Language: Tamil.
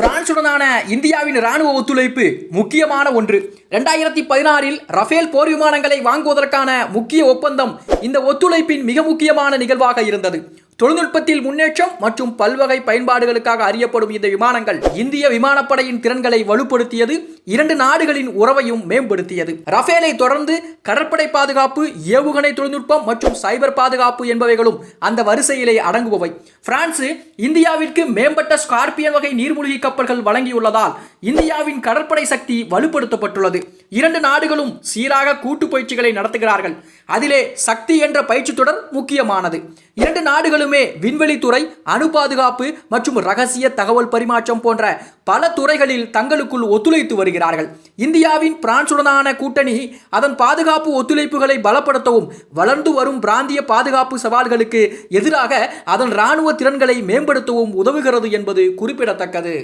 பிரான்சுடனான இந்தியாவின் ராணுவ ஒத்துழைப்பு முக்கியமான ஒன்று. ரெண்டாயிரத்தி பதினாறில் ரஃபேல் போர் விமானங்களை வாங்குவதற்கான முக்கிய ஒப்பந்தம் இந்த ஒத்துழைப்பின் மிக முக்கியமான நிகழ்வாக இருந்தது. தொழில்நுட்பத்தில் முன்னேற்றம் மற்றும் பல்வகை பயன்பாடுகளுக்காக அறியப்படும் இந்த விமானங்கள் இந்திய விமானப்படையின் திறன்களை வலுப்படுத்தியது இரண்டு நாடுகளின் உறவையும் மேம்படுத்தியது. ரஃபேலை தொடர்ந்து கடற்படை பாதுகாப்பு ஏவுகணை தொழில்நுட்பம் மற்றும் சைபர் பாதுகாப்பு என்பவைகளும் அந்த வரிசையிலே அடங்குபவை. பிரான்ஸ் இந்தியாவிற்கு மேம்பட்ட ஸ்கார்பியன் வகை நீர்மூழ்கி கப்பல்கள் வழங்கியுள்ளதால் இந்தியாவின் கடற்படை சக்தி வலுப்படுத்தப்பட்டுள்ளது. இரண்டு நாடுகளும் சீராக கூட்டு பயிற்சிகளை நடத்துகிறார்கள். அதிலே சக்தி என்ற பயிற்சி தொடர் முக்கியமானது. இரண்டு நாடுகளுமே விண்வெளித்துறை அணு பாதுகாப்பு மற்றும் ரகசிய தகவல் பரிமாற்றம் போன்ற பல துறைகளில் தங்களுக்குள் ஒத்துழைத்து வருகிறார்கள். இந்தியாவின் பிரான்சுடனான கூட்டணி அதன் பாதுகாப்பு ஒத்துழைப்புகளை பலப்படுத்தவும் வளர்ந்து வரும் பிராந்திய பாதுகாப்பு சவால்களுக்கு எதிராக அதன் இராணுவ திறன்களை மேம்படுத்தவும் உதவுகிறது என்பது குறிப்பிடத்தக்கது.